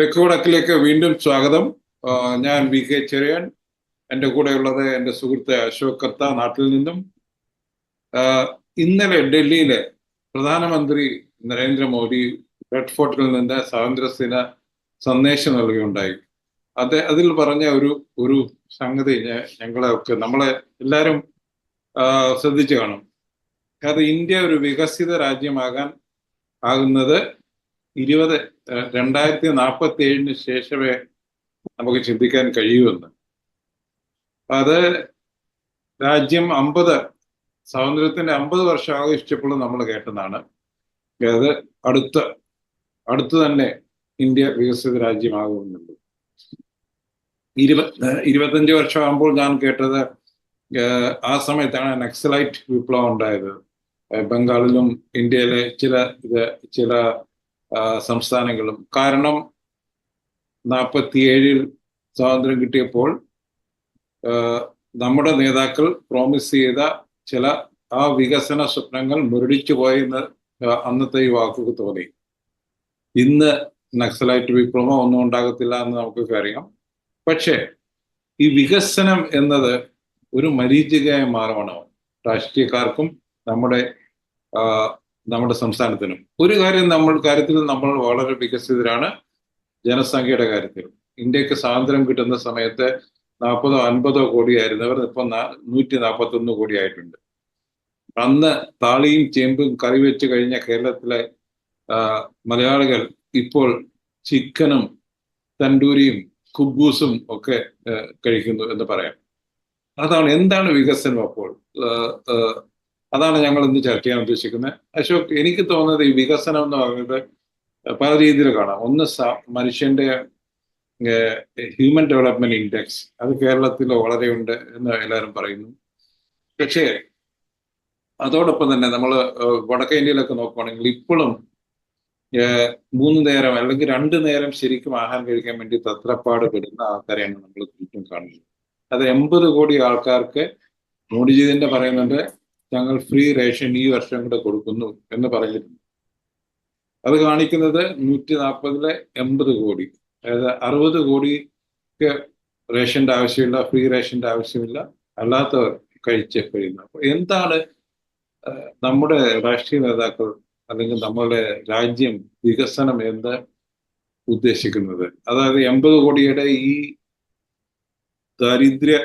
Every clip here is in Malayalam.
തെക്കുവടക്കിലേക്ക് വീണ്ടും സ്വാഗതം. ഞാൻ വി കെ ചെറിയാൻ. എന്റെ കൂടെയുള്ളത് എന്റെ സുഹൃത്ത് അശോക് കത്ത നാട്ടിൽ നിന്നും. ഇന്നലെ ഡൽഹിയിലെ പ്രധാനമന്ത്രി നരേന്ദ്രമോദി റെഡ് ഫോർട്ടിൽ നിന്ന് സ്വാതന്ത്ര്യദിന സന്ദേശം നൽകുകയുണ്ടായി. അത് അതിൽ പറഞ്ഞ ഒരു ഒരു സംഗതി ഞങ്ങളെ ഞങ്ങളെയൊക്കെ നമ്മളെ എല്ലാവരും ശ്രദ്ധിച്ചു കാണും. അത് ഇന്ത്യ ഒരു വികസിത രാജ്യമാകാൻ ആകുന്നത് ഇരുപത് രണ്ടായിരത്തി നാൽപ്പത്തി ഏഴിന് ശേഷമേ നമുക്ക് ചിന്തിക്കാൻ കഴിയുമെന്ന്. അത് രാജ്യം അമ്പത് സ്വാതന്ത്ര്യത്തിന്റെ അമ്പത് വർഷം ആഘോഷിച്ചപ്പോൾ നമ്മൾ കേട്ടതാണ്. അത് അടുത്ത അടുത്ത് തന്നെ ഇന്ത്യ വികസിത രാജ്യമാകുന്നുണ്ട് ഇരുപത് ഇരുപത്തഞ്ച് വർഷമാകുമ്പോൾ ഞാൻ കേട്ടത് ആ സമയത്താണ് നക്സലൈറ്റ് വിപ്ലവം ഉണ്ടായത്. ബംഗാളിലും ഇന്ത്യയിലെ ചില ചില സംസ്ഥാനങ്ങളും. കാരണം നാൽപ്പത്തിയേഴിൽ സ്വാതന്ത്ര്യം കിട്ടിയപ്പോൾ നമ്മുടെ നേതാക്കൾ പ്രോമിസ് ചെയ്ത ചില ആ വികസന സ്വപ്നങ്ങൾ മുരടിച്ചു പോയെന്ന് അന്നത്തെ ഈ വാക്കുകൾ തോന്നി. ഇന്ന് നക്സലൈറ്റ് വിപ്ലവം ഒന്നും ഉണ്ടാകത്തില്ല എന്ന് നമുക്കൊക്കെ അറിയാം. പക്ഷേ ഈ വികസനം എന്നത് ഒരു മരീചികയായി മാറണം രാഷ്ട്രീയക്കാർക്കും നമ്മുടെ നമ്മുടെ സംസ്ഥാനത്തിനും. ഒരു കാര്യം നമ്മൾ കാര്യത്തിൽ നമ്മൾ വളരെ വികസിതരാണ്. ജനസംഖ്യയുടെ കാര്യത്തിൽ. ഇന്ത്യയ്ക്ക് സ്വാതന്ത്ര്യം കിട്ടുന്ന സമയത്ത് നാൽപ്പതോ അൻപതോ കോടിയായിരുന്നവർ ഇപ്പം നൂറ്റി നാൽപ്പത്തി ഒന്ന് കോടി ആയിട്ടുണ്ട് അന്ന് താളിയും ചേമ്പും കറി വെച്ച് കഴിഞ്ഞ കേരളത്തിലെ മലയാളികൾ ഇപ്പോൾ ചിക്കനും തണ്ടൂരിയും കുബൂസും ഒക്കെ കഴിക്കുന്നു എന്ന് പറയാം. അതാണ് എന്താണ് വികസനം അപ്പോൾ? അതാണ് ഞങ്ങൾ ഇന്ന് ചർച്ച ചെയ്യാൻ ഉദ്ദേശിക്കുന്നത്. അശോക് എനിക്ക് തോന്നുന്നത് ഈ വികസനം എന്ന് പറയുന്നത് പല രീതിയിൽ കാണാം. ഒന്ന് മനുഷ്യന്റെ ഹ്യൂമൻ ഡെവലപ്മെന്റ് ഇൻഡെക്സ് അത് കേരളത്തിൽ വളരെ ഉണ്ട് എന്ന് എല്ലാവരും പറയുന്നു. പക്ഷേ അതോടൊപ്പം തന്നെ നമ്മൾ വടക്കേ ഇന്ത്യയിലൊക്കെ നോക്കുവാണെങ്കിൽ ഇപ്പോഴും മൂന്ന് നേരം അല്ലെങ്കിൽ രണ്ട് നേരം ശരിക്കും ആഹാരം കഴിക്കാൻ വേണ്ടി തത്രപ്പാട് പെടുന്ന ആൾക്കാരെയാണ് നമ്മൾ ചുറ്റും കാണുന്നത്. അത് എൺപത് കോടി ആൾക്കാർക്ക് മോഡിജി പറയുന്നുണ്ട് ഞങ്ങൾ ഫ്രീ റേഷൻ ഈ വർഷം കൂടെ കൊടുക്കുന്നു എന്ന് പറഞ്ഞിരുന്നു അത് കാണിക്കുന്നത് നൂറ്റി നാൽപ്പതിലെ എൺപത് കോടി അതായത് അറുപത് കോടിക്ക് റേഷന്റെ ആവശ്യമില്ല ഫ്രീ റേഷന്റെ ആവശ്യമില്ല അല്ലാത്തവർ കഴിച്ച് കഴിയുന്നു അപ്പൊ എന്താണ് നമ്മുടെ രാഷ്ട്രീയ നേതാക്കൾ അല്ലെങ്കിൽ നമ്മുടെ രാജ്യം വികസനം എന്ന് ഉദ്ദേശിക്കുന്നത്? അതായത് എൺപത് കോടിയുടെ ഈ ദാരിദ്ര്യ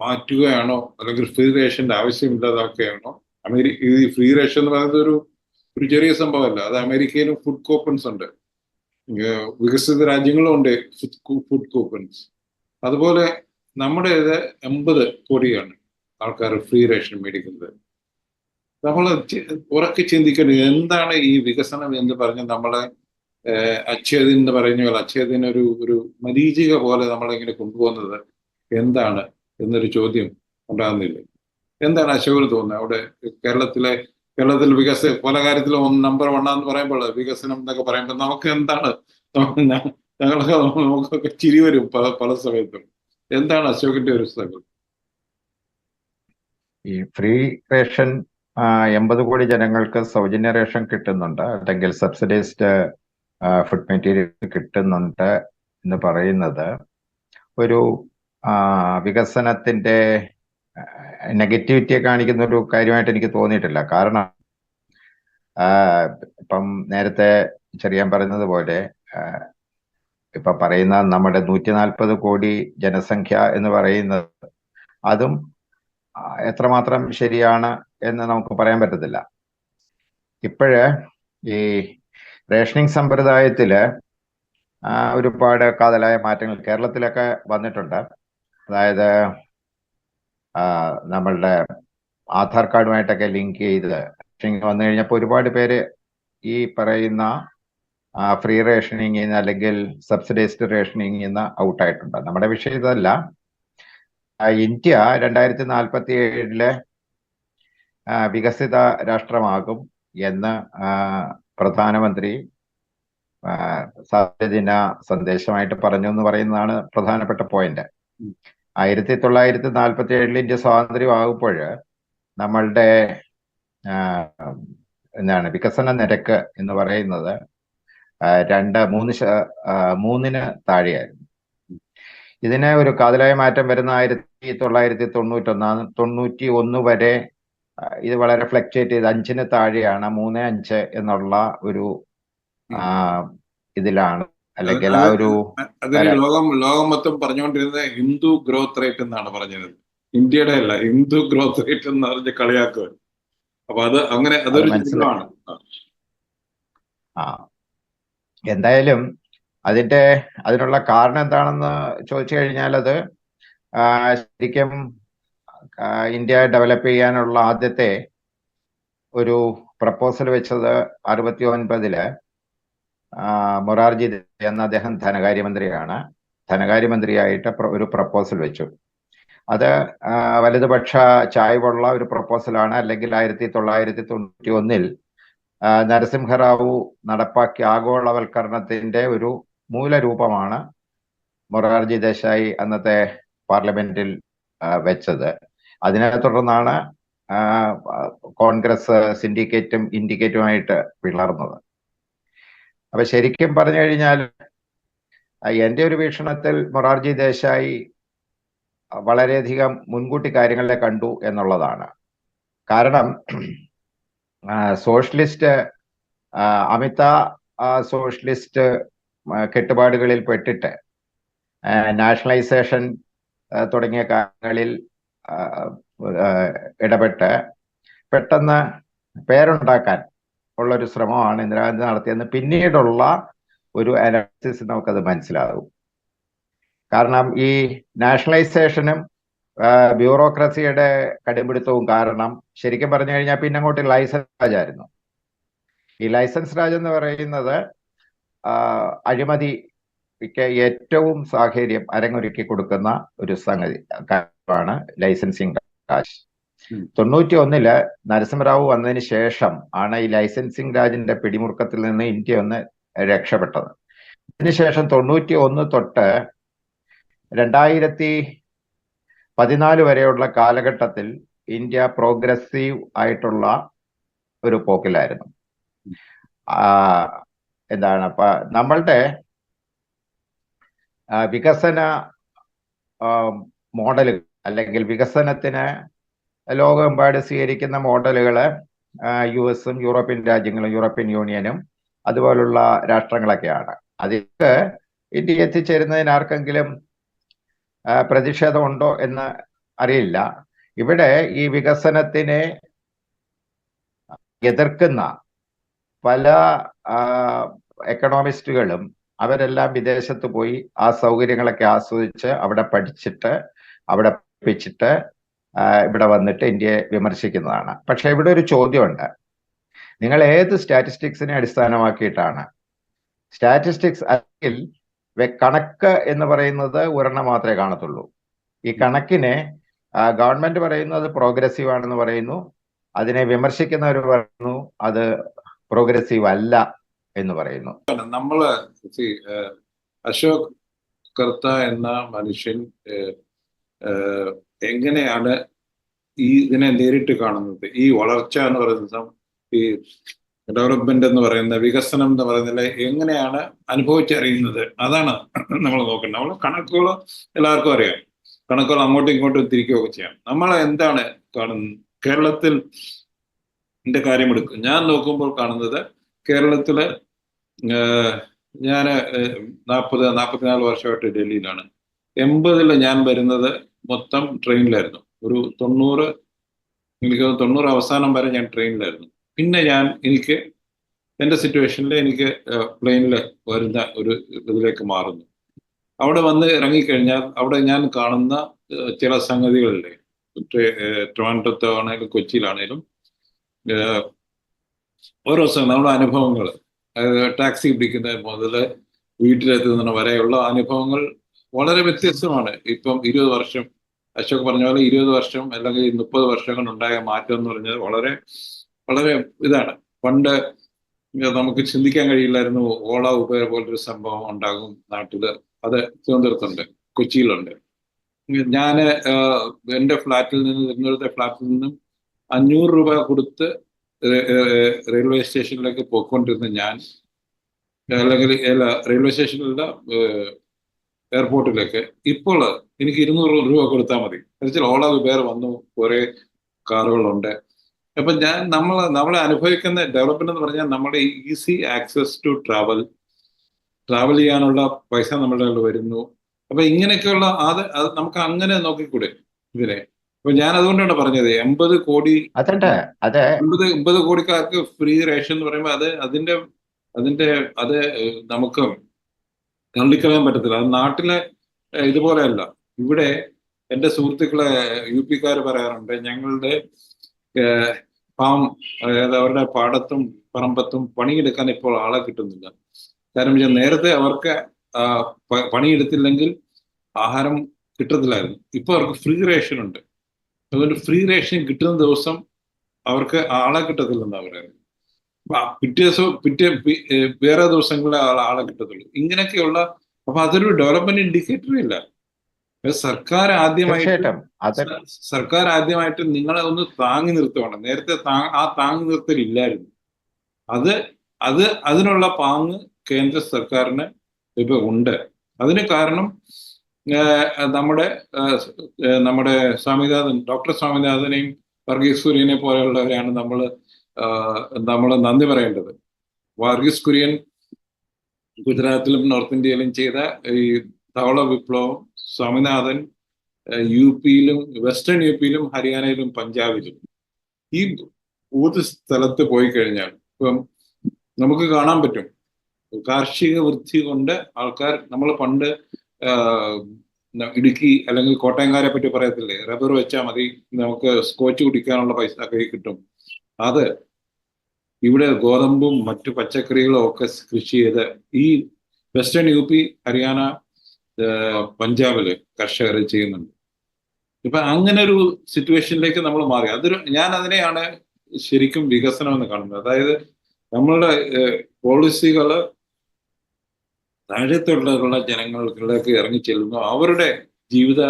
മാറ്റുകയാണോ? അല്ലെങ്കിൽ ഫ്രീ റേഷന്റെ ആവശ്യമില്ലാതാക്കുകയാണോ? അമേരിക്ക ഈ ഫ്രീ റേഷൻ എന്ന് പറയുന്നത് ഒരു ഒരു ചെറിയ സംഭവമല്ല. അത് അമേരിക്കയിലും ഫുഡ് കൂപ്പൺസ് ഉണ്ട്. വികസിത രാജ്യങ്ങളും ഉണ്ട് ഫുഡ് കൂപ്പൺസ് അതുപോലെ നമ്മുടെ ഇത് എൺപത് കോടിയാണ് ആൾക്കാർ ഫ്രീ റേഷൻ മേടിക്കുന്നത്. നമ്മൾ ഉറക്കി ചിന്തിക്കേണ്ടത് എന്താണ് ഈ വികസനം എന്ന് പറഞ്ഞ് നമ്മളെ അച്ഛേദിൻ എന്ന് പറയുന്ന പോലെ അച്ഛേദിനൊരു ഒരു മരീചിക പോലെ നമ്മളിങ്ങനെ കൊണ്ടുപോകുന്നത്? എന്താണ്? എന്നൊരു ചോദ്യം ഉണ്ടാകുന്നില്ലേ? എന്താണ് അശോകന് തോന്നുന്നത്? അവിടെ കേരളത്തിലെ കേരളത്തിൽ വികസ പല കാര്യത്തിലും ഒന്ന് നമ്പർ വണ്ണാന്ന് പറയുമ്പോൾ വികസനം എന്നൊക്കെ പറയുമ്പോൾ നമുക്ക് എന്താണ്? ഞങ്ങളൊക്കെ നമുക്കൊക്കെ ചിരി വരും പല പല സമയത്തും. എന്താണ് അശോകിന്റെ ഒരു സ്ഥലം ഈ ഫ്രീ റേഷൻ എൺപത് കോടി ജനങ്ങൾക്ക് സൗജന്യ റേഷൻ കിട്ടുന്നുണ്ട്. അല്ലെങ്കിൽ സബ്സിഡൈസ്ഡ് ഫുഡ് മെറ്റീരിയൽ കിട്ടുന്നുണ്ട് എന്ന് പറയുന്നത് ഒരു വികസനത്തിന്റെ നെഗറ്റിവിറ്റിയെ കാണിക്കുന്ന ഒരു കാര്യമായിട്ട് എനിക്ക് തോന്നിയിട്ടില്ല. കാരണം ഇപ്പം നേരത്തെ ചെറിയാൻ പറയുന്നത് പോലെ ഇപ്പൊ പറയുന്ന നമ്മുടെ നൂറ്റി നാൽപ്പത് കോടി ജനസംഖ്യ എന്ന് പറയുന്നത് അതും എത്രമാത്രം ശരിയാണ് എന്ന് നമുക്ക് പറയാൻ പറ്റത്തില്ല. ഇപ്പോഴ് ഈ റേഷനിങ് സമ്പ്രദായത്തിൽ ഒരുപാട് കാതലായ മാറ്റങ്ങൾ കേരളത്തിലൊക്കെ വന്നിട്ടുണ്ട്. അതായത് നമ്മളുടെ ആധാർ കാർഡുമായിട്ടൊക്കെ ലിങ്ക് ചെയ്ത് വന്നു കഴിഞ്ഞപ്പോൾ ഒരുപാട് പേര് ഈ പറയുന്ന ഫ്രീ റേഷനിങ് അല്ലെങ്കിൽ സബ്സിഡൈസ്ഡ് റേഷനിങ് നിന്ന് ഔട്ടായിട്ടുണ്ട്. നമ്മുടെ വിഷയം ഇതല്ല. ഇന്ത്യ രണ്ടായിരത്തി നാൽപ്പത്തി ഏഴിലെ വികസിത രാഷ്ട്രമാകും എന്ന് പ്രധാനമന്ത്രി സാധ്യദിന സന്ദേശമായിട്ട് പറഞ്ഞു എന്ന് പറയുന്നതാണ് പ്രധാനപ്പെട്ട പോയിന്റ്. ആയിരത്തി തൊള്ളായിരത്തി നാൽപ്പത്തി ഏഴിൽ ഇന്ത്യ സ്വാതന്ത്ര്യമാകുമ്പോൾ നമ്മളുടെ എന്താണ് വികസന നിരക്ക് എന്ന് പറയുന്നത് രണ്ട് മൂന്ന് മൂന്നിന് താഴെയായിരുന്നു. ഇതിന് ഒരു കാതലായ മാറ്റം വരുന്ന ആയിരത്തി തൊള്ളായിരത്തി തൊണ്ണൂറ്റൊന്നാം തൊണ്ണൂറ്റി ഒന്ന് വരെ ഇത് വളരെ ഫ്ലക്ച്വേറ്റ് ചെയ്ത് അഞ്ചിന് താഴെയാണ് മൂന്ന് അഞ്ച് എന്നുള്ള ഒരു ഇതിലാണ്. അല്ലെങ്കിൽ ആ ഒരു ലോകം ലോകം മൊത്തം പറഞ്ഞുകൊണ്ടിരുന്നത് ഹിന്ദു ഗ്രോത്ത് റേറ്റ് എന്നാണ് പറഞ്ഞത് ഇന്ത്യയുടെ അല്ല ഹിന്ദു ഗ്രോത്ത് റേറ്റ് എന്ന് പറഞ്ഞ് കളിയാക്കുക അപ്പൊ അത് അങ്ങനെ അതൊരു മനസ്സിലാണ് ആ. എന്തായാലും അതിന്റെ അതിനുള്ള കാരണം എന്താണെന്ന് ചോദിച്ചു കഴിഞ്ഞാൽ അത് ശരിക്കും ഇന്ത്യ ഡെവലപ്പ് ചെയ്യാനുള്ള ആദ്യത്തെ ഒരു പ്രപ്പോസൽ വെച്ചത് അറുപത്തി ഒൻപതിൽ മൊറാർജി എന്ന അദ്ദേഹം ധനകാര്യമന്ത്രിയാണ്. ധനകാര്യമന്ത്രിയായിട്ട് ഒരു പ്രപ്പോസൽ വെച്ചു. അത് വലതുപക്ഷ ചായ്വുള്ള ഒരു പ്രപ്പോസലാണ്. അല്ലെങ്കിൽ ആയിരത്തി തൊള്ളായിരത്തി തൊണ്ണൂറ്റി ഒന്നിൽ നരസിംഹറാവു നടപ്പാക്കിയ ആഗോളവൽക്കരണത്തിന്റെ ഒരു മൂലരൂപമാണ് മൊറാർജി ദേശായി അന്നത്തെ പാർലമെന്റിൽ വെച്ചത്. അതിനെ തുടർന്നാണ് കോൺഗ്രസ് സിൻഡിക്കേറ്റും ഇൻഡിക്കേറ്റുമായിട്ട് പിളർന്നത്. അപ്പൊ ശരിക്കും പറഞ്ഞു കഴിഞ്ഞാൽ എന്റെ ഒരു വീക്ഷണത്തിൽ മൊറാർജി ദേശായി വളരെയധികം മുൻകൂട്ടി കാര്യങ്ങളെ കണ്ടു എന്നുള്ളതാണ്. കാരണം സോഷ്യലിസ്റ്റ് അമിത സോഷ്യലിസ്റ്റ് കെട്ടുപാടുകളിൽ പെട്ടിട്ട് നാഷണലൈസേഷൻ തുടങ്ങിയ കാര്യങ്ങളിൽ ഇടപെട്ട് പെട്ടെന്ന് പേരുണ്ടാക്കാൻ ഉള്ള ഒരു ശ്രമമാണ് ഇന്ദിരാഗാന്ധി നടത്തിയെന്ന് പിന്നീടുള്ള ഒരു അനാലിസിസ് നമുക്കത് മനസ്സിലാകും കാരണം ഈ നാഷണലൈസേഷനും ബ്യൂറോക്രസിയുടെ കടുംപിടുത്തവും കാരണം ശരിക്കും പറഞ്ഞു കഴിഞ്ഞാൽ പിന്നെ അങ്ങോട്ട് ലൈസൻസ് രാജായിരുന്നു ഈ ലൈസൻസ് രാജ് എന്ന് പറയുന്നത് അഴിമതിക്ക് ഏറ്റവും സാഹചര്യം അരങ്ങൊരുക്കി കൊടുക്കുന്ന ഒരു സംഗതി കാര്യമാണ് ലൈസൻസിങ് രാജ്. തൊണ്ണൂറ്റി ഒന്നിൽ നരസിംഹറാവു വന്നതിന് ശേഷം ആണ് ഈ ലൈസൻസിങ് രാജിന്റെ പിടിമുറുക്കത്തിൽ നിന്ന് ഇന്ത്യ ഒന്ന് രക്ഷപ്പെട്ടത്. അതിനുശേഷം തൊണ്ണൂറ്റി ഒന്ന് തൊട്ട് രണ്ടായിരത്തി പതിനാല് വരെയുള്ള കാലഘട്ടത്തിൽ ഇന്ത്യ പ്രോഗ്രസീവ് ആയിട്ടുള്ള ഒരു പോക്കിലായിരുന്നു. എന്താണ് നമ്മളുടെ വികസന മോഡലുകൾ അല്ലെങ്കിൽ വികസനത്തിന് ലോകമെമ്പാട് സ്വീകരിക്കുന്ന മോഡലുകൾ യു എസും യൂറോപ്യൻ രാജ്യങ്ങളും യൂറോപ്യൻ യൂണിയനും അതുപോലുള്ള രാഷ്ട്രങ്ങളൊക്കെയാണ്. അതിലേക്ക് ഇന്ത്യ എത്തിച്ചേരുന്നതിന് ആർക്കെങ്കിലും പ്രതിഷേധമുണ്ടോ എന്ന് അറിയില്ല. ഇവിടെ ഈ വികസനത്തിനെ എതിർക്കുന്ന പല എക്കണോമിസ്റ്റുകളും അവരെല്ലാം വിദേശത്ത് പോയി ആ സൗകര്യങ്ങളൊക്കെ ആസ്വദിച്ച് അവിടെ പഠിച്ചിട്ട് അവിടെ പഠിപ്പിച്ചിട്ട് ഇവിടെ വന്നിട്ട് ഇന്ത്യയെ വിമർശിക്കുന്നതാണ്. പക്ഷെ ഇവിടെ ഒരു ചോദ്യമുണ്ട്. നിങ്ങൾ ഏത് സ്റ്റാറ്റിസ്റ്റിക്സിനെ അടിസ്ഥാനമാക്കിയിട്ടാണ്? സ്റ്റാറ്റിസ്റ്റിക്സ് അല്ലെങ്കിൽ കണക്ക് എന്ന് പറയുന്നത് ഒരെണ്ണം മാത്രമേ കാണത്തുള്ളൂ. ഈ കണക്കിനെ ഗവൺമെന്റ് ഗവൺമെന്റ് പറയുന്നത് പ്രോഗ്രസീവ് ആണെന്ന് പറയുന്നു. അതിനെ വിമർശിക്കുന്നവർ പറയുന്നു അത് പ്രോഗ്രസീവ് അല്ല എന്ന് പറയുന്നു. നമ്മൾ അശോക് കർത്ത എന്ന മനുഷ്യൻ എങ്ങനെയാണ് ഈ ഇതിനെ നേരിട്ട് കാണുന്നത്? ഈ വളർച്ച എന്ന് പറയുന്നത് ഈ ഡെവലപ്മെന്റ് എന്ന് പറയുന്ന വികസനം എന്ന് പറയുന്നത് എങ്ങനെയാണ് അനുഭവിച്ചറിയുന്നത്? അതാണ് നമ്മൾ നോക്കേണ്ടത്. നമ്മൾ കണക്കുകൾ എല്ലാവർക്കും അറിയാം. കണക്കുകൾ അങ്ങോട്ടും ഇങ്ങോട്ടും തിരിക്കുകയൊക്കെ ചെയ്യാം. നമ്മൾ എന്താണ് കാണുന്നത്? കേരളത്തിൽ എന്റെ കാര്യം എടുക്കും. ഞാൻ നോക്കുമ്പോൾ കാണുന്നത് കേരളത്തിൽ ഞാൻ നാൽപ്പത് നാൽപ്പത്തിനാല് വർഷമായിട്ട് ഡൽഹിയിലാണ്. എൺപതിൽ ഞാൻ വരുന്നത് മൊത്തം ട്രെയിനിലായിരുന്നു. ഒരു തൊണ്ണൂറ് എനിക്ക് തൊണ്ണൂറ് അവസാനം വരെ ഞാൻ ട്രെയിനിലായിരുന്നു. പിന്നെ ഞാൻ എനിക്ക് എന്റെ സിറ്റുവേഷനിൽ എനിക്ക് പ്ലെയിനിൽ വരുന്ന ഒരു ഇതിലേക്ക് മാറുന്നു. അവിടെ വന്ന് ഇറങ്ങിക്കഴിഞ്ഞാൽ അവിടെ ഞാൻ കാണുന്ന ചില സംഗതികളില്ലേ? ട്രെ- ആണെങ്കിലും കൊച്ചിയിലാണേലും ഓരോ നമ്മുടെ അനുഭവങ്ങൾ ടാക്സി പിടിക്കുന്നത് മുതൽ വീട്ടിലെത്തുന്ന വരെയുള്ള അനുഭവങ്ങൾ വളരെ വ്യത്യസ്തമാണ്. ഇപ്പം ഇരുപത് വർഷം അശോക് പറഞ്ഞ പോലെ ഇരുപത് വർഷം അല്ലെങ്കിൽ മുപ്പത് വർഷം കൊണ്ടുണ്ടായ മാറ്റം എന്ന് പറഞ്ഞത് വളരെ വളരെ ഇതാണ്. പണ്ട് നമുക്ക് ചിന്തിക്കാൻ കഴിയില്ലായിരുന്നു ഓള ഉബേർ പോലൊരു സംഭവം ഉണ്ടാകും നാട്ടിൽ അത് തിരുവനന്തപുരത്തുണ്ട് കൊച്ചിയിലുണ്ട്. ഞാൻ എന്റെ ഫ്ലാറ്റിൽ നിന്ന് തിരുവനന്തപുരത്തെ ഫ്ലാറ്റിൽ നിന്നും അഞ്ഞൂറ് രൂപ കൊടുത്ത് റെയിൽവേ സ്റ്റേഷനിലേക്ക് പോയിക്കൊണ്ടിരുന്ന ഞാൻ അല്ലെങ്കിൽ റെയിൽവേ സ്റ്റേഷനിലുള്ള എയർപോർട്ടിലേക്ക്. ഇപ്പോൾ എനിക്ക് ഇരുന്നൂറ് രൂപ കൊടുത്താൽ മതി. എന്നുവെച്ചാൽ ഓള പേർ വന്നു കുറേ കാറുകളുണ്ട്. അപ്പൊ ഞാൻ നമ്മൾ നമ്മളെ അനുഭവിക്കുന്ന ഡെവലപ്മെന്റ് എന്ന് പറഞ്ഞാൽ നമ്മുടെ easy access to travel travel ചെയ്യാനുള്ള പൈസ നമ്മുടെ കയ്യിൽ വരുന്നു. അപ്പൊ ഇങ്ങനെയൊക്കെയുള്ള അത് അത് നമുക്ക് അങ്ങനെ നോക്കിക്കൂടെ ഇതിനെ? അപ്പൊ ഞാൻ അതുകൊണ്ടാണ് പറഞ്ഞത് എൺപത് കോടി എൺപത് എൺപത് കോടിക്കാർക്ക് ഫ്രീ റേഷൻ എന്ന് പറയുമ്പോൾ അത് അതിന്റെ അതിന്റെ അത് നമുക്ക് തള്ളിക്കളയാൻ പറ്റത്തില്ല. അത് നാട്ടിലെ ഇതുപോലെയല്ല. ഇവിടെ എന്റെ സുഹൃത്തുക്കളെ യു പിക്കാർ പറയാറുണ്ട് ഞങ്ങളുടെ ഫാം അതായത് അവരുടെ പാടത്തും പറമ്പത്തും പണിയെടുക്കാൻ ഇപ്പോൾ ആളെ കിട്ടുന്നില്ല. കാരണം വെച്ചാൽ നേരത്തെ അവർക്ക് പണിയെടുത്തില്ലെങ്കിൽ ആഹാരം കിട്ടത്തില്ലായിരുന്നു. ഇപ്പൊ അവർക്ക് ഫ്രീ റേഷൻ ഉണ്ട്. അതുകൊണ്ട് ഫ്രീ റേഷൻ കിട്ടുന്ന ദിവസം അവർക്ക് ആളെ കിട്ടത്തില്ലെന്നാണ് പറയുന്നത്. പിറ്റേ ദിവസം പിറ്റേ വേറെ ദിവസങ്ങളിലെ ആളെ കിട്ടത്തുള്ളൂ. ഇങ്ങനെയൊക്കെയുള്ള അപ്പൊ അതൊരു ഡെവലപ്മെന്റ് ഇൻഡിക്കേറ്റർ ഇല്ല. സർക്കാർ ആദ്യമായിട്ട് സർക്കാർ ആദ്യമായിട്ട് നിങ്ങളെ ഒന്ന് താങ്ങി നിർത്തുകയാണ് നേരത്തെ താ- ആ താങ്ങി നിർത്തൽ ഇല്ലായിരുന്നു. അത് അത് അതിനുള്ള പാങ്ങ് കേന്ദ്ര സർക്കാരിന് ഇപ്പൊ ഉണ്ട്. അതിന് കാരണം നമ്മുടെ നമ്മുടെ സ്വാമിനാഥൻ ഡോക്ടർ സ്വാമിനാഥനെയും വർഗീസ് സൂര്യനെ പോലെയുള്ളവരെയാണ് നമ്മൾ നമ്മൾ നന്ദി പറയേണ്ടത്. വാർഗീസ് കുര്യൻ ഗുജറാത്തിലും നോർത്ത് ഇന്ത്യയിലും ചെയ്ത ഈ ധവള വിപ്ലവം സ്വാമിനാഥൻ യു പിയിലും വെസ്റ്റേൺ യു പിയിലും ഹരിയാനയിലും പഞ്ചാബിലും. ഈ ഒരു സ്ഥലത്ത് പോയി കഴിഞ്ഞാൽ ഇപ്പം നമുക്ക് കാണാൻ പറ്റും. കാർഷിക വൃത്തി കൊണ്ട് ആൾക്കാർ നമ്മൾ പണ്ട് ഇടുക്കി അല്ലെങ്കിൽ കോട്ടയംകാരെ പറ്റി പറയത്തില്ലേ? റബ്ബർ വെച്ചാൽ മതി നമുക്ക് സ്കോച്ച് കുടിക്കാനുള്ള പൈസ കൈ കിട്ടും. അത് ഇവിടെ ഗോതമ്പും മറ്റു പച്ചക്കറികളും ഒക്കെ കൃഷി ചെയ്ത് ഈ വെസ്റ്റേൺ യു പി ഹരിയാന പഞ്ചാബിൽ കർഷകർ ചെയ്യുന്നുണ്ട്. ഇപ്പൊ അങ്ങനെ ഒരു സിറ്റുവേഷനിലേക്ക് നമ്മൾ മാറി. അതൊരു ഞാൻ അതിനെയാണ് ശരിക്കും വികസനം എന്ന് കാണുന്നത്. അതായത് നമ്മളുടെ പോളിസികൾ താഴെത്തുള്ള ജനങ്ങളിലേക്ക് ഇറങ്ങി ചെല്ലുന്നു. അവരുടെ ജീവിത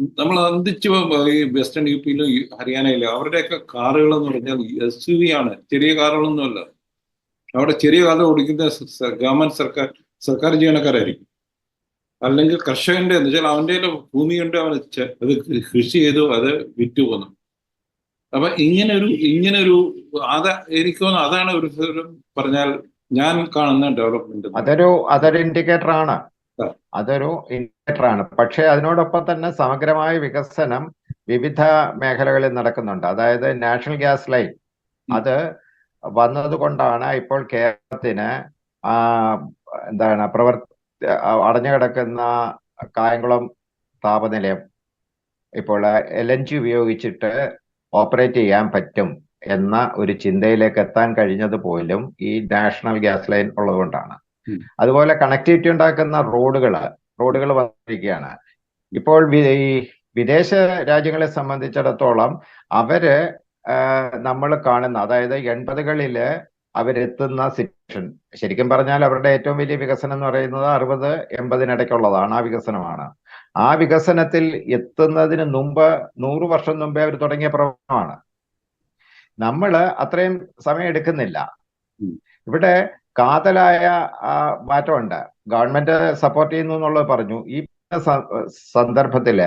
നമ്മൾ അന്തിച്ചു ഈ വെസ്റ്റേൺ യു പിയിലും ഹരിയാനയിലും അവരുടെയൊക്കെ കാറുകൾ എന്ന് പറഞ്ഞാൽ എസ് യു വി ആണ്. ചെറിയ കാറുകളൊന്നുമല്ല. അവിടെ ചെറിയ കാർ ഓടിക്കുന്ന ഗവൺമെന്റ് സർക്കാർ സർക്കാർ ജീവനക്കാരായിരിക്കും. അല്ലെങ്കിൽ കർഷകന്റെ എന്ന് വെച്ചാൽ അവന്റെ ഭൂമിയുണ്ട് അവൻ അത് കൃഷി ചെയ്തു അത് വിറ്റു പോന്നു. അപ്പൊ ഇങ്ങനെ ഒരു ഇങ്ങനെ ഒരു അതാ എനിക്ക് തോന്നുന്നു അതാണ് ഒരു പറഞ്ഞാൽ ഞാൻ കാണുന്ന ഡെവലപ്മെന്റ് അതൊരു അതൊരു ഇൻഡിക്കേറ്റർ ആണ്. അതൊരു ഇൻഡിക്കേറ്റർ ആണ് പക്ഷേ അതിനോടൊപ്പം തന്നെ സമഗ്രമായ വികസനം വിവിധ മേഖലകളിൽ നടക്കുന്നുണ്ട്. അതായത് നാഷണൽ ഗ്യാസ് ലൈൻ. അത് വന്നതുകൊണ്ടാണ് ഇപ്പോൾ കേരളത്തിന് എന്താണ് പ്രവർത്തി അടഞ്ഞു കിടക്കുന്ന കായംകുളം താപനിലയം ഇപ്പോൾ എൽ എൻ ജി ഉപയോഗിച്ചിട്ട് ഓപ്പറേറ്റ് ചെയ്യാൻ പറ്റും എന്ന ഒരു ചിന്തയിലേക്ക് എത്താൻ കഴിഞ്ഞത് പോലും ഈ നാഷണൽ ഗ്യാസ് ലൈൻ ഉള്ളതുകൊണ്ടാണ്. അതുപോലെ കണക്ടിവിറ്റി ഉണ്ടാക്കുന്ന റോഡുകൾ റോഡുകൾ വന്നിരിക്കുകയാണ്. ഇപ്പോൾ ഈ വിദേശ രാജ്യങ്ങളെ സംബന്ധിച്ചിടത്തോളം അവർ നമ്മൾ കാണുന്ന അതായത് എൺപതുകളിൽ അവരെത്തുന്ന സിറ്റുവേഷൻ. ശരിക്കും പറഞ്ഞാൽ അവരുടെ ഏറ്റവും വലിയ വികസനം എന്ന് പറയുന്നത് അറുപത് എൺപതിനിടയ്ക്കുള്ളതാണ് ആ വികസനമാണ്. ആ വികസനത്തിൽ എത്തുന്നതിന് മുമ്പ് നൂറ് വർഷം മുമ്പേ അവർ തുടങ്ങിയ പ്രവർത്തനമാണ്. നമ്മൾ അത്രയും സമയം എടുക്കുന്നില്ല. ഇവിടെ കാതലായ ആ, മാറ്റമുണ്ട്. ഗവൺമെന്റ് സപ്പോർട്ട് ചെയ്യുന്നു എന്നുള്ളത് പറഞ്ഞു. ഈ സന്ദർഭത്തിൽ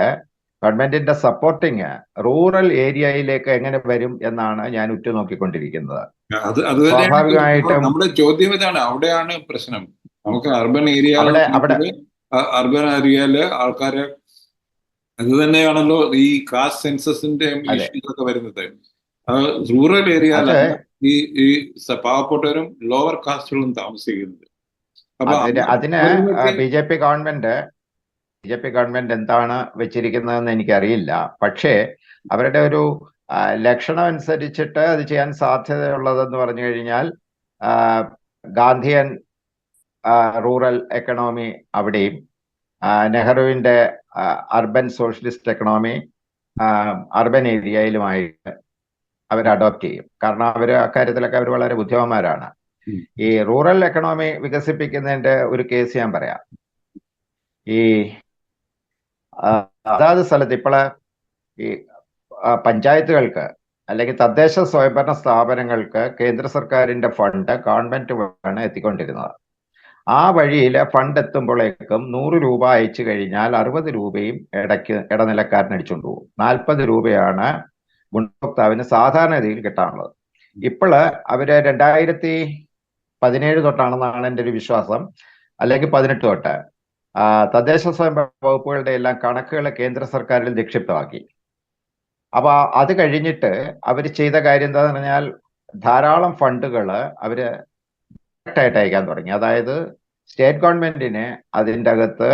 ഗവൺമെന്റിന്റെ സപ്പോർട്ടിങ് റൂറൽ ഏരിയയിലേക്ക് എങ്ങനെ വരും എന്നാണ് ഞാൻ ഉറ്റുനോക്കിക്കൊണ്ടിരിക്കുന്നത്. അത് അത് സ്വാഭാവികമായിട്ടും- നമ്മുടെ ചോദ്യം ഇതാണ്. അവിടെയാണ് പ്രശ്നം. നമുക്ക് അർബൻ ഏരിയ അവിടെ- അർബൻ ഏരിയയിൽ ആൾക്കാര് അത് തന്നെയാണല്ലോ ഈ കാസ്റ്റ് സെൻസസിന്റെ വരുന്നത്. റൂറൽ ഏരിയയിലാണ് ഈ ഈ പാവപ്പെട്ടവരും ലോവർ കാസ്റ്റുകളും താമസിക്കുന്നത്. അപ്പൊ അതിന് B J P government B J P government എന്താണ് വെച്ചിരിക്കുന്നതെന്ന് എനിക്കറിയില്ല. പക്ഷേ അവരുടെ ഒരു ലക്ഷണം അനുസരിച്ചിട്ട് അത് ചെയ്യാൻ സാധ്യതയുള്ളതെന്ന് പറഞ്ഞു കഴിഞ്ഞാൽ ഗാന്ധിയൻ റൂറൽ എക്കണോമി അവിടെയും നെഹ്റുവിന്റെ അർബൻ സോഷ്യലിസ്റ്റ് എക്കണോമി അർബൻ ഏരിയയിലുമായിട്ട് അവർ അഡോപ്റ്റ് ചെയ്യും. കാരണം അവർ അക്കാര്യത്തിലൊക്കെ അവർ വളരെ ബുദ്ധിമാന്മാരാണ്. ഈ റൂറൽ എക്കണോമി വികസിപ്പിക്കുന്നതിന്റെ ഒരു കേസ് ഞാൻ പറയാം. ഈ അതാത് സ്ഥലത്ത് ഇപ്പോൾ ഈ പഞ്ചായത്തുകൾക്ക് അല്ലെങ്കിൽ തദ്ദേശ സ്വയംഭരണ സ്ഥാപനങ്ങൾക്ക് കേന്ദ്ര സർക്കാരിന്റെ ഫണ്ട് ഗവൺമെന്റ് ആണ് എത്തിക്കൊണ്ടിരുന്നത്. ആ വഴിയിൽ ഫണ്ട് എത്തുമ്പോഴേക്കും നൂറ് രൂപ അയച്ചു കഴിഞ്ഞാൽ അറുപത് രൂപയും ഇടയ്ക്ക് ഇടനിലക്കാരൻ അടിച്ചുകൊണ്ട് പോകും. നാൽപ്പത് രൂപയാണ് ഗുണഭോക്താവിന് സാധാരണഗതിയിൽ കിട്ടാനുള്ളത് ഇപ്പോൾ അവർ രണ്ടായിരത്തി പതിനേഴ് തൊട്ടാണെന്നാണ് എന്റെ ഒരു വിശ്വാസം. അല്ലെങ്കിൽ പതിനെട്ട് തൊട്ട്. തദ്ദേശ സ്വയംഭരണ വകുപ്പുകളുടെ എല്ലാം കണക്കുകൾ കേന്ദ്ര സർക്കാരിൽ നിക്ഷിപ്തമാക്കി. അപ്പൊ അത് കഴിഞ്ഞിട്ട് അവർ ചെയ്ത കാര്യം എന്താന്ന് പറഞ്ഞാൽ ധാരാളം ഫണ്ടുകൾ അവർ ഡയറക്റ്റായിട്ട് അയക്കാൻ തുടങ്ങി. അതായത് സ്റ്റേറ്റ് ഗവൺമെന്റിനെ അതിന്റെ അകത്ത്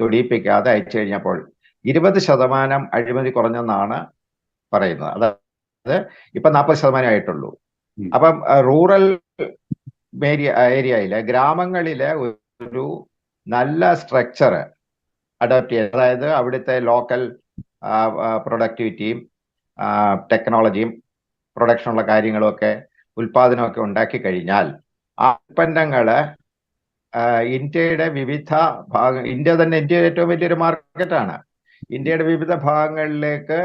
തൊടിയിപ്പിക്കാതെ അയച്ചു കഴിഞ്ഞപ്പോൾ ഇരുപത് ശതമാനം അഴിമതി കുറഞ്ഞെന്നാണ് പറയുന്നത്. അതായത് ഇപ്പൊ നാൽപ്പത് ശതമാനം ആയിട്ടുള്ളൂ. അപ്പം റൂറൽ ഏരിയ ഏരിയയിലെ ഗ്രാമങ്ങളിലെ ഒരു നല്ല സ്ട്രക്ചർ അഡോപ്റ്റ് ചെയ്യുക അതായത് അവിടുത്തെ ലോക്കൽ പ്രൊഡക്ടിവിറ്റിയും ടെക്നോളജിയും പ്രൊഡക്ഷനുള്ള കാര്യങ്ങളൊക്കെ ഉൽപാദനമൊക്കെ ഉണ്ടാക്കി കഴിഞ്ഞാൽ ആ ഉൽപ്പന്നങ്ങൾ ഇന്ത്യയുടെ വിവിധ ഭാഗ ഇന്ത്യ തന്നെ ഇന്ത്യ ഏറ്റവും വലിയൊരു മാർക്കറ്റാണ്. ഇന്ത്യയുടെ വിവിധ ഭാഗങ്ങളിലേക്ക്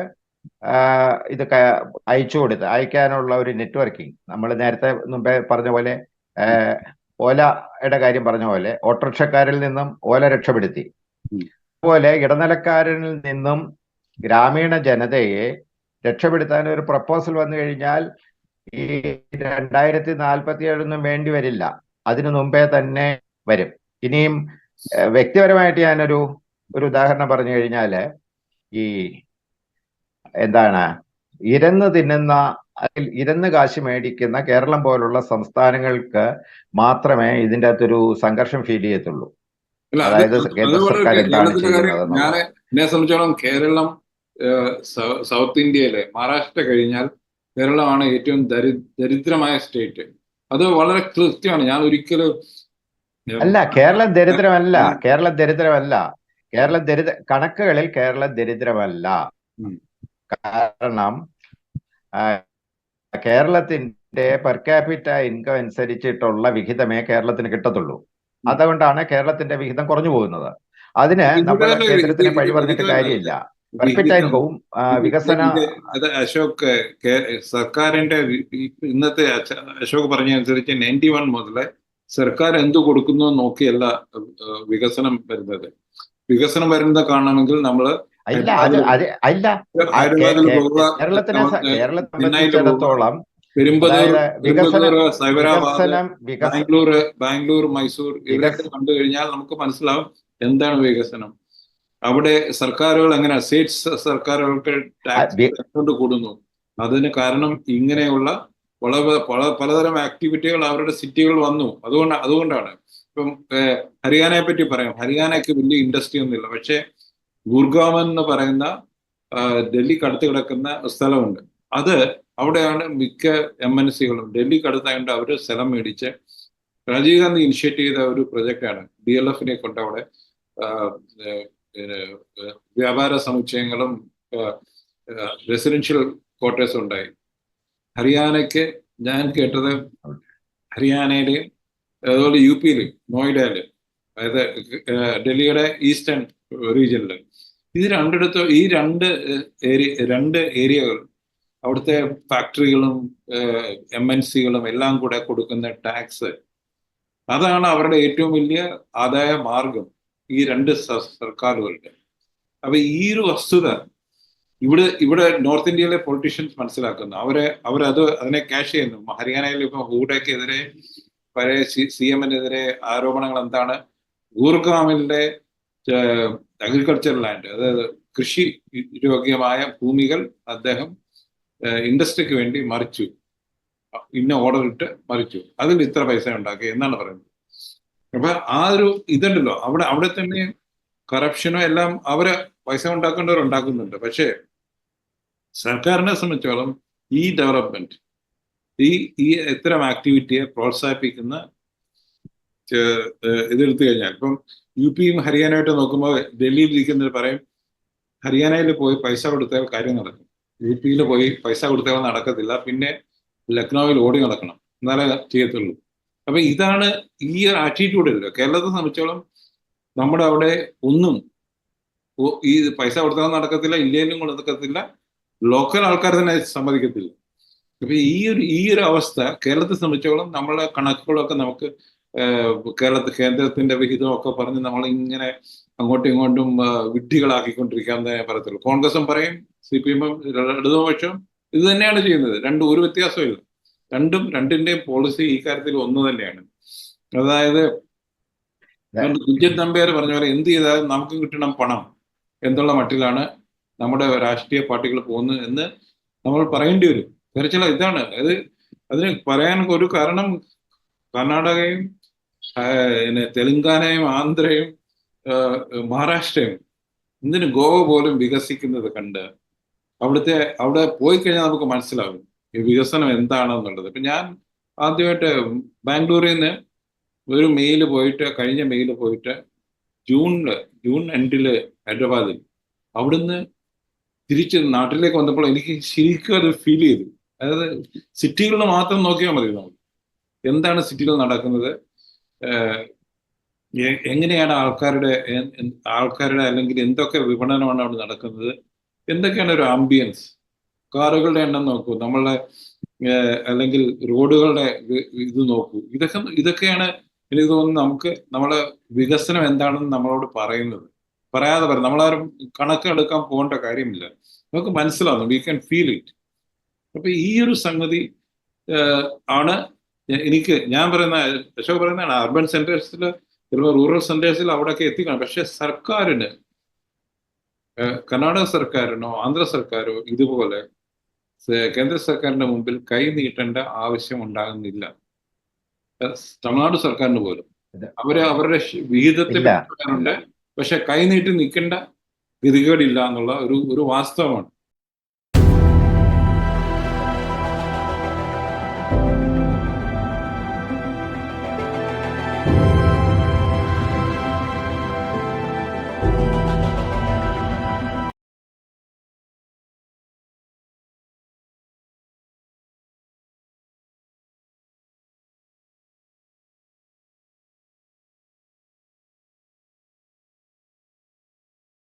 ഇത് ക- അയച്ചു കൊടുത്ത് അയക്കാനുള്ള ഒരു നെറ്റ്വർക്കിംഗ് നമ്മൾ നേരത്തെ മുമ്പേ പറഞ്ഞ പോലെ ഓലയുടെ കാര്യം പറഞ്ഞ പോലെ ഓട്ടോറിക്ഷക്കാരിൽ നിന്നും ഓല രക്ഷപ്പെടുത്തി. അതുപോലെ ഇടനിലക്കാരനിൽ നിന്നും ഗ്രാമീണ ജനതയെ രക്ഷപ്പെടുത്താൻ ഒരു പ്രപ്പോസൽ വന്നു കഴിഞ്ഞാൽ ഈ രണ്ടായിരത്തി നാൽപ്പത്തി ഏഴൊന്നും വേണ്ടി വരില്ല. അതിനു മുമ്പേ തന്നെ വരും. ഇനിയും വ്യക്തിപരമായിട്ട് ഞാനൊരു ഒരു ഉദാഹരണം പറഞ്ഞു കഴിഞ്ഞാൽ ഈ എന്താണ്? ഇരന്ന് തിന്നുന്ന അതിൽ ഇരന്ന് കാശ് മേടിക്കുന്ന കേരളം പോലുള്ള സംസ്ഥാനങ്ങൾക്ക് മാത്രമേ ഇതിന്റെ അകത്തൊരു സംഘർഷം ഫീൽ ചെയ്യത്തുള്ളൂ. അതായത് കേന്ദ്ര സർക്കാർ എന്താണ് ഞാൻ എന്നെ സംബന്ധിച്ചോളം കേരളം സൗത്ത് ഇന്ത്യയിലെ മഹാരാഷ്ട്ര കഴിഞ്ഞാൽ കേരളമാണ് ഏറ്റവും ദരി ദരിദ്രമായ സ്റ്റേറ്റ്. അത് വളരെ കൃത്യമാണ്. ഞാൻ ഒരിക്കലും അല്ല കേരളം ദരിദ്രമല്ല. കേരളം ദരിദ്രമല്ല. കേരളം ദരിദ്ര കണക്കുകളിൽ കേരളം ദരിദ്രമല്ല. കാരണം കേരളത്തിന്റെ പെർ ക്യാപിറ്റ ഇൻകം അനുസരിച്ചിട്ടുള്ള വിഹിതമേ കേരളത്തിന് കിട്ടത്തുള്ളൂ. അതുകൊണ്ടാണ് കേരളത്തിന്റെ വിഹിതം കുറഞ്ഞു പോകുന്നത്. അതിന് നമ്മൾ കേന്ദ്രത്തിന് വഴി പറഞ്ഞിട്ട് കാര്യമില്ല. വികസന അത് അശോക് സർക്കാരിന്റെ ഇന്നത്തെ അശോക് പറഞ്ഞ അനുസരിച്ച് നയന്റി വൺ മുതൽ സർക്കാർ എന്ത് കൊടുക്കുന്നു നോക്കിയല്ല വികസനം വരുന്നത്. വികസനം വരുന്നത് കാണണമെങ്കിൽ നമ്മൾ അല്ല അത് അല്ല. കേരളത്തിനെ കേരളത്തെ സംബന്ധിച്ചിടത്തോളം സൈബരാബാദ് ബാംഗ്ലൂർ ബാംഗ്ലൂർ മൈസൂർ ഇവിടെയൊക്കെ കണ്ടു കഴിഞ്ഞാൽ നമുക്ക് മനസ്സിലാവും എന്താണ് വികസനം. അവിടെ സർക്കാരുകൾ എങ്ങനെ സ്റ്റേറ്റ് സർക്കാരുകൾക്ക് ടാക്സ് കൂടുന്നു. അതിന് കാരണം ഇങ്ങനെയുള്ള വളരെ പല പലതരം ആക്ടിവിറ്റികൾ അവരുടെ സിറ്റികൾ വന്നു. അതുകൊണ്ട് അതുകൊണ്ടാണ്. ഇപ്പം ഹരിയാനയെ പറ്റി പറയാം. ഹരിയാനയ്ക്ക് വലിയ ഇൻഡസ്ട്രി ഒന്നുമില്ല. പക്ഷേ ഗുർഗാവൻ എന്ന് പറയുന്ന ഡൽഹി ഡൽഹിക്ക് അടുത്ത് കിടക്കുന്ന സ്ഥലമുണ്ട്. അത് അവിടെയാണ് മിക്ക എം എൻ സികളും ഡൽഹിക്ക് അടുത്തായതുകൊണ്ട് അവർ സ്ഥലം മേടിച്ച് രാജീവ് ഗാന്ധി ഇനിഷ്യേറ്റ് ചെയ്ത ഒരു പ്രൊജക്റ്റാണ് ഡി എൽ എഫിനെ കൊണ്ട് അവിടെ വ്യാപാര സമുച്ചയങ്ങളും റെസിഡൻഷ്യൽ ക്വാർട്ടേഴ്സും ഉണ്ടായി. ഹരിയാനയ്ക്ക് ഞാൻ കേട്ടത് ഹരിയാനയിലെയും അതുപോലെ യു പിയിലെയും നോയിഡയിലും അതായത് ഡൽഹിയുടെ ഈസ്റ്റേൺ റീജിയനിൽ ഇത് രണ്ടിടത്തും ഈ രണ്ട് ഏരിയ രണ്ട് ഏരിയകൾ അവിടുത്തെ ഫാക്ടറികളും എം എൻ സികളും എല്ലാം കൂടെ കൊടുക്കുന്ന ടാക്സ് അതാണ് അവരുടെ ഏറ്റവും വലിയ ആദായ മാർഗം ഈ രണ്ട് സ- സർക്കാരുകളുടെ. അപ്പൊ ഈ ഒരു വസ്തുത ഇവിടെ ഇവിടെ നോർത്ത് ഇന്ത്യയിലെ പൊളിറ്റീഷ്യൻസ് മനസ്സിലാക്കുന്നു. അവരെ അവരത് അതിനെ ക്യാഷ് ചെയ്യുന്നു. ഹരിയാനയിൽ ഇപ്പൊ ഹൂഡയ്ക്കെതിരെ പഴയ സി എമ്മിനെതിരെ ആരോപണങ്ങൾ എന്താണ്? ഗൂർഗാമിലെ അഗ്രികൾച്ചർ ലാൻഡ് അതായത് കൃഷി യോഗ്യമായ ഭൂമികൾ അദ്ദേഹം ഇൻഡസ്ട്രിക്ക് വേണ്ടി മറിച്ചു. ഇന്ന ഓർഡർ ഇട്ട് മറിച്ചു. അതിൽ ഇത്ര പൈസ ഉണ്ടാക്കി എന്നാണ് പറയുന്നത്. അപ്പൊ ആ ഒരു ഇതുണ്ടല്ലോ. അവിടെ അവിടെ തന്നെ കറപ്ഷനോ എല്ലാം അവർ പൈസ ഉണ്ടാക്കേണ്ടവർ ഉണ്ടാക്കുന്നുണ്ട്. പക്ഷേ സർക്കാരിനെ സംബന്ധിച്ചോളം ഈ ഡെവലപ്മെന്റ് ഈ ഈ ഇത്തരം ആക്ടിവിറ്റിയെ പ്രോത്സാഹിപ്പിക്കുന്ന ഇതെടുത്തു കഴിഞ്ഞാൽ. ഇപ്പം യു പിയും ഹരിയാനയായിട്ട് നോക്കുമ്പോൾ ഡൽഹിയിൽ ഇരിക്കുന്നവർ പറയും ഹരിയാനയിൽ പോയി പൈസ കൊടുത്താൽ കാര്യം നടക്കും. യു പിയിൽ പോയി പൈസ കൊടുത്താൽ നടക്കത്തില്ല. പിന്നെ ലക്നൌവിൽ ഓടി നടക്കണം. എന്നാലേ ചെയ്യത്തുള്ളൂ. അപ്പൊ ഇതാണ് ഈ ആറ്റിറ്റ്യൂഡ് ഇല്ല? കേരളത്തെ സംബന്ധിച്ചോളം നമ്മുടെ അവിടെ ഒന്നും ഈ പൈസ കൊടുത്താൽ നടക്കത്തില്ല ഇല്ലേലും നടക്കത്തില്ല. ലോക്കൽ ആൾക്കാർ തന്നെ സമ്മതിക്കത്തില്ല. അപ്പൊ ഈ ഒരു ഈ ഒരു അവസ്ഥ കേരളത്തെ സംബന്ധിച്ചോളം നമ്മളെ കണക്കുകളൊക്കെ നമുക്ക് കേരളത്തിൽ കേന്ദ്രത്തിന്റെ വിഹിതം ഒക്കെ പറഞ്ഞ് നമ്മൾ ഇങ്ങനെ അങ്ങോട്ടും ഇങ്ങോട്ടും ആ, വിഡ്ഢികളാക്കിക്കൊണ്ടിരിക്കാന്നേ പറയത്തുള്ളൂ. കോൺഗ്രസും പറയും സി പി എമ്മും ഇടതുപക്ഷം ഇത് തന്നെയാണ് ചെയ്യുന്നത്. രണ്ടും ഒരു വ്യത്യാസമില്ല. രണ്ടും രണ്ടിന്റെയും പോളിസി ഈ കാര്യത്തിൽ ഒന്ന് തന്നെയാണ്. അതായത് കുഞ്ചൻ നമ്പ്യാർ പറഞ്ഞ പോലെ എന്ത് ചെയ്താലും നമുക്ക് കിട്ടണം പണം എന്നുള്ള മട്ടിലാണ് നമ്മുടെ രാഷ്ട്രീയ പാർട്ടികൾ പോകുന്നത് എന്ന് നമ്മൾ പറയേണ്ടി വരും. തീർച്ചയായും ഇതാണ്. അത് അതിന് പറയാൻ ഒരു കാരണം കർണാടകയും പിന്നെ തെലുങ്കാനയും ആന്ധ്രയും മഹാരാഷ്ട്രയും ഇന്നിന് ഗോവ പോലും വികസിക്കുന്നത് കണ്ട് അവിടുത്തെ അവിടെ പോയി കഴിഞ്ഞാൽ നമുക്ക് മനസ്സിലാവും ഈ വികസനം എന്താണെന്നുള്ളത്. ഇപ്പം ഞാൻ ആദ്യമായിട്ട് ബാംഗ്ലൂരിൽ നിന്ന് ഒരു മെയിൽ പോയിട്ട് കഴിഞ്ഞ മെയിൽ പോയിട്ട് ജൂണിൽ ജൂൺ എൻഡിൽ ഹൈദരാബാദിൽ അവിടുന്ന് തിരിച്ച് നാട്ടിലേക്ക് വന്നപ്പോൾ എനിക്ക് ശരിക്കും അത് ഫീൽ ചെയ്തു. അതായത് സിറ്റികളിൽ മാത്രം നോക്കിയാൽ മതി നമ്മൾ എന്താണ് സിറ്റികൾ നടക്കുന്നത്? എങ്ങനെയാണ് ആൾക്കാരുടെ ആൾക്കാരുടെ അല്ലെങ്കിൽ എന്തൊക്കെ വിപണനമാണ് അവിടെ നടക്കുന്നത്? എന്തൊക്കെയാണ് ഒരു ആംബിയൻസ് കാറുകളുടെ എണ്ണം നോക്കൂ നമ്മളുടെ അല്ലെങ്കിൽ റോഡുകളുടെ ഇത് നോക്കൂ. ഇതൊക്കെ ഇതൊക്കെയാണ് എനിക്ക് തോന്നുന്നു നമുക്ക് നമ്മളെ വികസനം എന്താണെന്ന് നമ്മളോട് പറയുന്നത്. പറയാതെ പറയും നമ്മളാരും കണക്കെടുക്കാൻ പോകേണ്ട കാര്യമില്ല. നമുക്ക് മനസ്സിലാവുന്നു വി ക്യാൻ ഫീൽ ഇറ്റ് അപ്പൊ ഈ ഒരു സംഗതി ആണ് എനിക്ക് ഞാൻ പറയുന്ന അശോക് പറയുന്നതാണ് അർബൻ സെന്റേഴ്സിൽ ചിലപ്പോൾ റൂറൽ സെന്റേഴ്സിൽ അവിടെയൊക്കെ എത്തിക്കണം. പക്ഷെ സർക്കാരിന് കർണാടക സർക്കാരിനോ ആന്ധ്ര സർക്കാരോ ഇതുപോലെ കേന്ദ്ര സർക്കാരിന്റെ മുമ്പിൽ കൈ നീട്ടേണ്ട ആവശ്യം ഉണ്ടാകുന്നില്ല. തമിഴ്നാട് സർക്കാരിന് പോലും. അവർ അവരുടെ വിഹിതത്തിൽ പക്ഷെ കൈ നീട്ടി നിൽക്കേണ്ട ഗതികേടില്ല എന്നുള്ള ഒരു ഒരു വാസ്തവമാണ്.